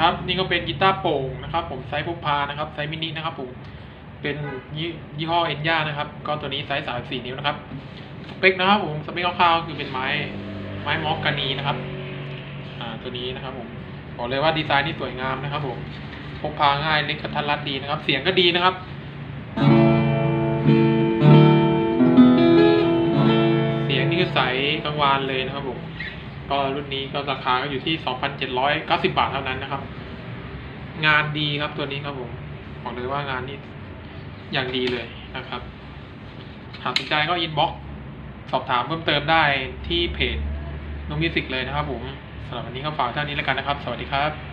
ครับนี่ก็เป็นกีตาร์โปร่งนะครับ ผมไซส์พกพานะครับไซส์มินินะครับผมเป็นยี่ยี่ห้อเอ็นย่านะครับ ก็ตัวนี้ไซส์สามสี่นิ้วนะครับสเปคนะครับผมสเปคคร่าวๆคือเป็นไม้ไม้มอกกานีนะครับอ่าตัวนี้นะครับผมบอกเลยว่าดีไซน์นี่สวยงามนะครับ ผมพกพาง่ายเล็กกระทัดรัดดีนะครับ เสียงก็ดีนะครับ เสียงนี่คือใสกังวานเลยนะครับผม ก็รุ่นนี้ก็ราคาก็อยู่ที่ 2,790 บาทเท่านั้นนะครับ งานดีครับตัวนี้ครับผมบอกเลยว่างานนี้อย่างดีเลยนะครับหากสนใจก็อินบ็อกสอบถามเพิ่มเติมได้ที่เพจนุมิสิกเลยนะครับผมสำหรับวันนี้ก็ฝากเท่านี้แล้วกันนะครับ สวัสดีครับ